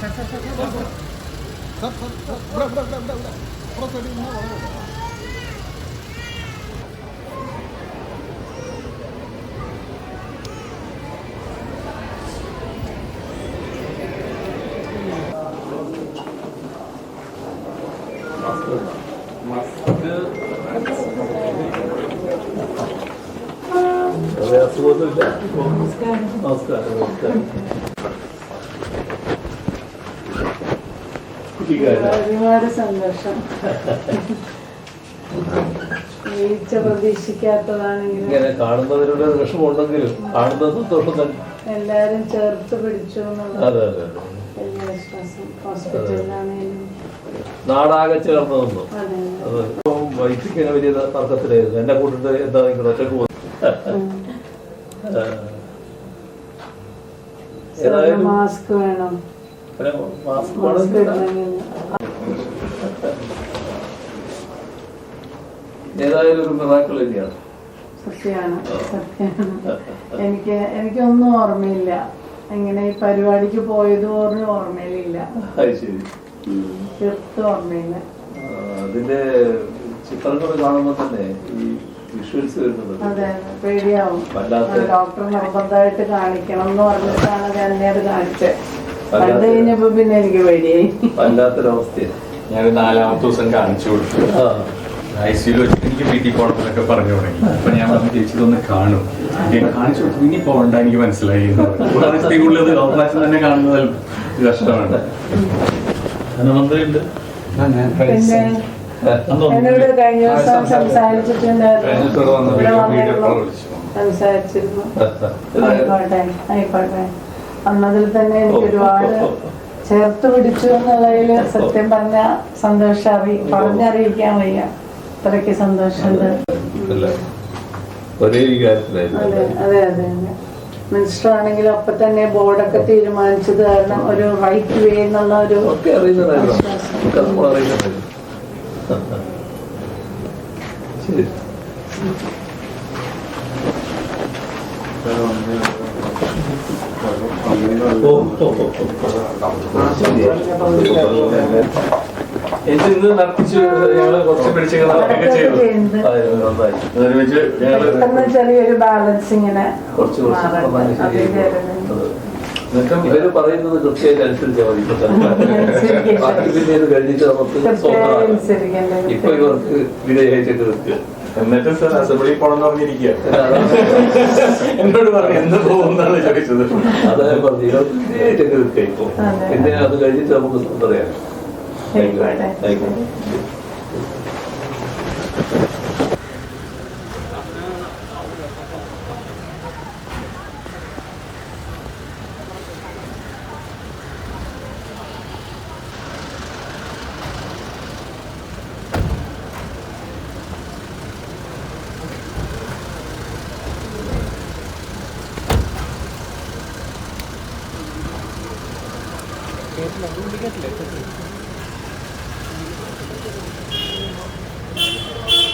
Sat, sat, sat. Bırak, bırak, bırak, bırak. Burası benim ne var? Maske. Maske. അസുഖമൊന്നുമില്ല നമസ്കാരം നമസ്കാരം കുട്ടിക്കാരാ ഒരുപാട് സന്തോഷം വീഴ്ച പ്രതീക്ഷിക്കാത്തതാണെങ്കിലും ഇങ്ങനെ വിഷമമുണ്ടെങ്കിലും സന്തോഷം തന്നെ എല്ലാരും ചേർത്ത് പിടിച്ചു അതെ അതെ അതെ വലിയ വിശ്വാസം ഹോസ്പിറ്റലിലാണെങ്കിലും നാടാകെ ചേർന്ന് നിന്നു അതെ അത് ഇപ്പം വലിയ തർക്കത്തിലായിരുന്നു എന്നെ കൂട്ടിട്ട് എന്താ നിങ്ങൾ ഒറ്റയ്ക്ക് ഏതായാലും മാസ്ക് വേണം. പിന്നെ മാസ്ക് മാസ്ക് വേണമെന്നില്ല. ഇടണമെങ്കിൽ. ഏതായാലും ഒരു മിറാക്കൾ തന്നെയാണ്. സത്യമാണ് സത്യമാണ്. എനിക്ക് എനിക്കൊന്നും ഓർമ്മയില്ല. എങ്ങനെ ഈ പരിപാടിക്ക് പോയത് പോലും ഓർമ്മയിലില്ല. തീർത്തും ഓർമ്മയില്ല. അതിന്റെ ചിത്രങ്ങൾ കാണുമ്പോൾ തന്നെ ഈ വിഷ്വൽസ് വരുന്നത്. ഡോക്ടർ നിർബന്ധമായിട്ട് കാണിക്കണം എന്ന് പറഞ്ഞിട്ടാണ് ഞാൻ അത് കാണിച്ചത്. കണ്ടു കഴിഞ്ഞപ്പോ പിന്നെ എനിക്ക് പേടിയായി. വല്ലാത്തൊരവസ്ഥയാണ് ഞാൻ നാലാമത്തെ ദിവസം കാണിച്ചു കൊടുത്തു. ഐ സിയിൽ വെച്ചിട്ട് എനിക്ക് വീട്ടിൽ പോകണമെന്നൊക്കെ പറഞ്ഞു തുടങ്ങി. അപ്പൊ ഞാൻ പറഞ്ഞു ചേച്ചി ഇതൊന്ന് കാണും. ഞാൻ കാണിച്ചു കൊടുത്തു. ഇനി പോകണ്ട എനിക്ക് മനസ്സിലായി. ഉള്ളത് ഓപ്പറേഷൻ തന്നെ കാണുന്നത് കഷ്ടമാണ്. ധനമന്ത്രിയുണ്ട്. പിന്നെ? എന്നോട് കഴിഞ്ഞ ദിവസം സംസാരിച്ചിട്ടുണ്ടായിരുന്നു സംസാരിച്ചിരുന്നു. ആയിക്കോട്ടെ ആയിക്കോട്ടെ. വന്നതിൽ തന്നെ എനിക്ക് ഒരുപാട് ചേർത്ത് പിടിച്ചു എന്നുള്ളതിൽ സത്യം പറഞ്ഞ സന്തോഷം അറി പറഞ്ഞറിയിക്കാൻ വയ്യ. അത്രയ്ക്ക് സന്തോഷമുണ്ട്. അതെ അതെ മിനിസ്റ്റർ ആണെങ്കിൽ അപ്പൊ തന്നെ ബോർഡൊക്കെ തീരുമാനിച്ചത് കാരണം ഒരു റൈറ്റ് വേ എന്നുള്ള ഒരു ശരി. ഇന്ന് നടത്തിച്ച് ഞങ്ങൾ കുറച്ച് പിടിച്ച് നടക്കുകയൊക്കെ ചെയ്തു അതൊരുമിച്ച് ഞങ്ങൾ കുറച്ച് കുറച്ച് അതെ. ഇവർ പറയുന്നത് കൃത്യമായിട്ട് അനുസരിച്ചാൽ മതി. ബാക്കി പിന്നെ ഇത് കഴിഞ്ഞിട്ട് നമുക്ക്. ഇപ്പൊ ഇവർക്ക് വിധേയിച്ചിട്ട് നിൽക്കുക എന്നിട്ട് സർ അസംബ്ലി പോണെന്ന് പറഞ്ഞിരിക്കുക എന്നോട് പറഞ്ഞു എന്ന് പോകുന്നാണ് ചോദിച്ചത്. അതായത് പറഞ്ഞു ഇവർക്ക് നിൽക്കുക ഇപ്പൊ. അതെ. പിന്നെ അത് കഴിഞ്ഞിട്ട് നമുക്ക് പറയാം. Thank you.